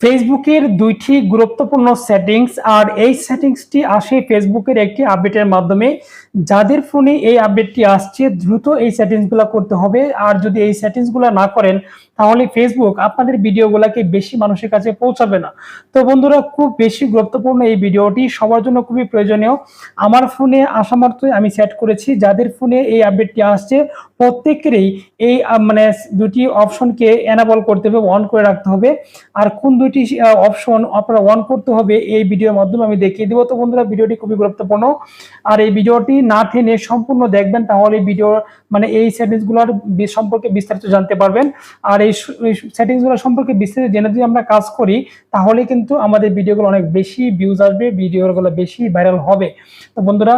ফেসবুকের দুইটি গুরুত্বপূর্ণ সেটিংস আর এই সেটিংসটি আসে ফেসবুকের একটি আপডেটের মাধ্যমে। যাদের ফোনে এই আপডেটটি আসছে, দ্রুত এই সেটিংসগুলো করতে হবে। আর যদি এই সেটিংসগুলো না করেন, তাহলে ফেসবুক আপনাদের ভিডিওগুলোকে বেশি মানুষের কাছে পৌঁছাবে না। তো বন্ধুরা, খুব বেশি গুরুত্বপূর্ণ এই ভিডিওটি, সবার জন্য খুবই প্রয়োজনীয়। আমার ফোনে আসা মাত্রই আমি সেট করেছি। যাদের ফোনে এই আপডেটটি আসছে, প্রত্যেকেরই এই মানে দুটি অপশনকে এনাবল করতে হবে অন করে রাখতে হবে। আর কোন দুইটি অপশন আপনারা অন করতে হবে এই ভিডিওর মাধ্যমে আমি দেখিয়ে দেবো। তো বন্ধুরা ভিডিওটি খুবই গুরুত্বপূর্ণ। আর এই ভিডিওটি না টেনে সম্পূর্ণ দেখবেন, তাহলে ভিডিও মানে এই সেটিংসগুলোর সম্পর্কে বিস্তারিত জানতে পারবেন। আর এই সেটিংসগুলো সম্পর্কে বিস্তারিত জেনে যদি আমরা কাজ করি, তাহলে কিন্তু আমাদের ভিডিওগুলো অনেক বেশি ভিউজ আসবে ভিডিওগুলো বেশি ভাইরাল হবে। তো বন্ধুরা,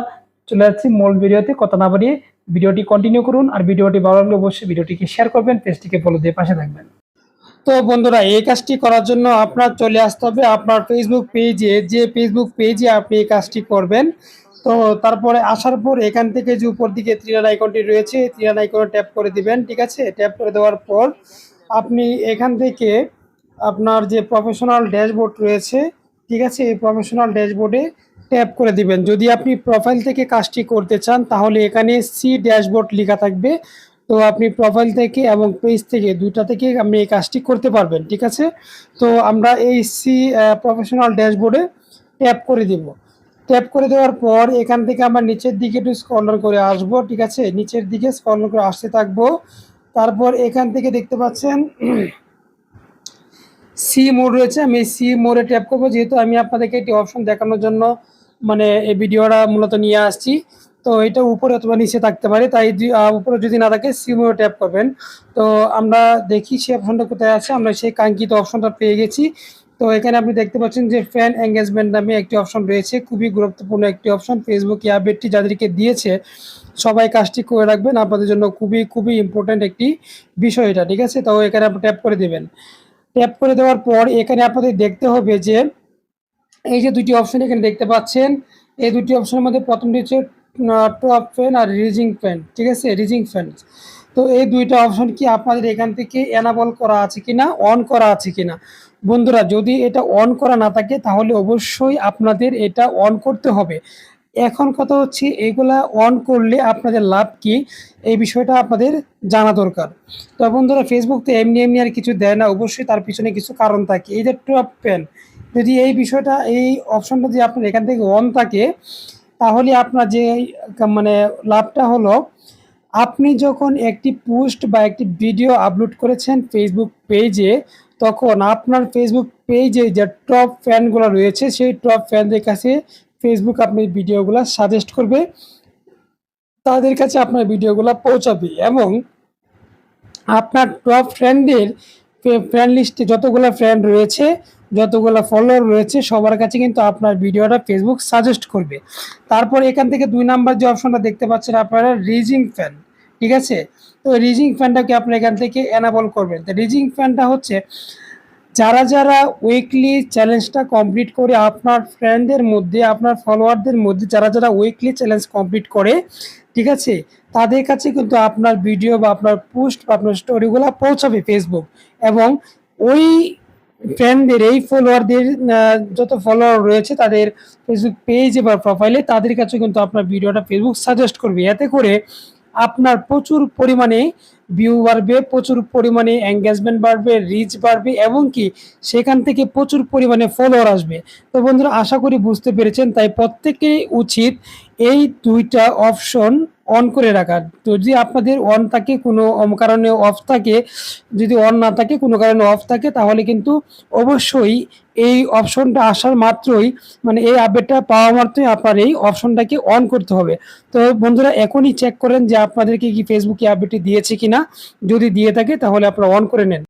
চলে যাচ্ছি মূল ভিডিওতে কথা না বাড়িয়ে ভিডিওটি কন্টিনিউ করুন। আর ভিডিওটি ভালো লাগলে অবশ্যই ভিডিওটিকে শেয়ার করবেন পেজটিকে ফলো দিয়ে পাশে থাকবেন। তো বন্ধুরা, এই কাজটি করার জন্য আপনার চলে আসতে হবে আপনার ফেসবুক পেজে যে ফেসবুক পেজে আপনি এই কাজটি করবেন, তো তারপরে আসার পর এখান থেকে যে উপর দিকে ত্রিয়ান আইকনটি রয়েছে ত্রিয়ান আইকনে ট্যাপ করে দিবেন, ঠিক আছে? ট্যাপ করে দেওয়ার পর আপনি এখান থেকে আপনার যে প্রফেশনাল ড্যাশবোর্ড রয়েছে, ঠিক আছে? এই প্রফেশনাল ড্যাশবোর্ডে ট্যাপ করে দিবেন। যদি আপনি প্রোফাইল থেকে কাজটি করতে চান, তাহলে এখানে সি ড্যাশবোর্ড লেখা থাকবে। তো আপনি প্রোফাইল থেকে এবং পেজ থেকে দুইটা থেকে আপনি এই কাজটি করতে পারবেন, ঠিক আছে? তো আমরা এই সি প্রফেশনাল ড্যাশবোর্ডে ট্যাপ করে দিব। ট্যাপ করে দেওয়ার পর এখান থেকে আমরা নিচের দিকে একটু স্কলার করে আসব, ঠিক আছে? নিচের দিকে স্কলার করে আসতে থাকব। তারপর এখান থেকে দেখতে পাচ্ছেন সি মোড রয়েছে। আমি সি মোডে ট্যাপ করব, যেহেতু আমি আপনাদেরকে একটি অপশন দেখানোর জন্য মানে এই ভিডিওটা মূলত নিয়ে আসছি। তো এটা উপরে অথবা নিচে থাকতে পারে। তাই উপরে যদি না থাকে সি ট্যাপ করবেন। তো আমরা দেখি সেই অপশনটা কোথায় আছে। আমরা সেই কাঙ্ক্ষিত অপশনটা পেয়ে গেছি। তো এখানে আপনি দেখতে পাচ্ছেন যে ফ্যান এঙ্গেজমেন্ট নামে একটি অপশন রয়েছে। খুবই গুরুত্বপূর্ণ একটি অপশন ফেসবুক এই যাদেরকে দিয়েছে, সবাই কাজটি করে রাখবেন। আপনাদের জন্য খুবই খুবই ইম্পর্ট্যান্ট একটি বিষয় এটা, ঠিক আছে? তো এখানে আপনি ট্যাপ করে দেবেন। ট্যাপ করে দেওয়ার পর এখানে আপনাদের দেখতে হবে যে, এই যে দুটি অপশন এখানে দেখতে পাচ্ছেন, এই দুটি অপশনের মধ্যে প্রথমটি হচ্ছে টপ ফ্যান আর রিজিং ফ্যান ঠিক আছে? রিজিং ফ্যান তো এই দুইটা অপশন কি আপনাদের এখান থেকে এনাবল করা আছে কি না অন করা আছে কি না বন্ধুরা, যদি এটা অন করা না থাকে, তাহলে অবশ্যই আপনাদের এটা অন করতে হবে। এখন কথা হচ্ছে, এগুলা অন করলে আপনাদের লাভ কি? এই বিষয়টা আপনাদের জানা দরকার। তো বন্ধুরা ফেসবুক তো এমনি এমনি আর কিছু দেয় না, অবশ্যই তার পিছনে কিছু কারণ থাকে। এই যে টপ পেন যদি এই বিষয়টা, এই অপশনটা যদি আপনার এখান থেকে অন থাকে তাহলে আপনার যে মানে লাভটা হলো, আপনি যখন একটি পোস্ট বা একটি ভিডিও আপলোড করেছেন ফেসবুক পেজে তখন আপনার ফেসবুক পেজে যে টপ ফ্যানগুলো রয়েছে, সেই টপ ফ্যানদের কাছে ফেসবুক আপনি ভিডিওগুলো সাজেস্ট করবে। তাদের কাছে আপনার ভিডিওগুলো পৌঁছাবে এবং আপনার টপ ফ্রেন্ডদের ফ্রেন্ড লিস্টে যতগুলো ফ্রেন্ড রয়েছে যতগুলো ফলোয়ার রয়েছে, সবার কাছে কিন্তু আপনার ভিডিওটা ফেসবুক সাজেস্ট করবে। তারপর এখান থেকে দুই নাম্বার যে অপশনটা দেখতে পাচ্ছেন আপনারা, রিজিং ফ্যান ঠিক আছে? তো রিজিং ফ্যানটাকে আপনি এখান থেকে এনাবল করবেন? তো রিজিং ফ্যানটা হচ্ছে, যারা যারা উইকলি চ্যালেঞ্জটা কমপ্লিট করে আপনার ফ্রেন্ডদের মধ্যে, আপনার ফলোয়ারদের মধ্যে, যারা যারা উইকলি চ্যালেঞ্জ কমপ্লিট করে, ঠিক আছে? তাদের কাছে কিন্তু আপনার ভিডিও বা আপনার পোস্ট বা আপনার স্টোরিগুলো পৌঁছাবে ফেসবুক এবং ওই ফ্রেন্ডদের এই ফলোয়ারদের যত ফলোয়ার রয়েছে তাদের ফেসবুক পেজে বা প্রোফাইলে তাদের কাছে কিন্তু আপনার ভিডিওটা ফেসবুক সাজেস্ট করবে। এতে করে আপনার প্রচুর পরিমাণে ভিউ বাড়বে, প্রচুর পরিমাণে এঙ্গেজমেন্ট বাড়বে রিচ বাড়বে এবং কি সেখান থেকে প্রচুর পরিমাণে ফলোয়ার আসবে। তো বন্ধুরা, আশা করি বুঝতে পেরেছেন। তাই প্রত্যেকেই উচিত এই দুইটা অপশন অন করে রাখার তো যদি আপনাদের অন থাকে, কোনো কারণে অফ থাকে, যদি অন না থাকে, কোনো কারণে অফ থাকে, তাহলে কিন্তু অবশ্যই এই অপশনটা আসার মাত্রই মানে এই আপডেটটা পাওয়া মাত্রই আপনার এই অপশনটাকে অন করতে হবে। তো বন্ধুরা, এখনই চেক করেন যে আপনাদেরকে কি ফেসবুকে আপডেটটি দিয়েছে কিনা। যদি দিয়ে থাকে, তাহলে আপনারা অন করে নেন।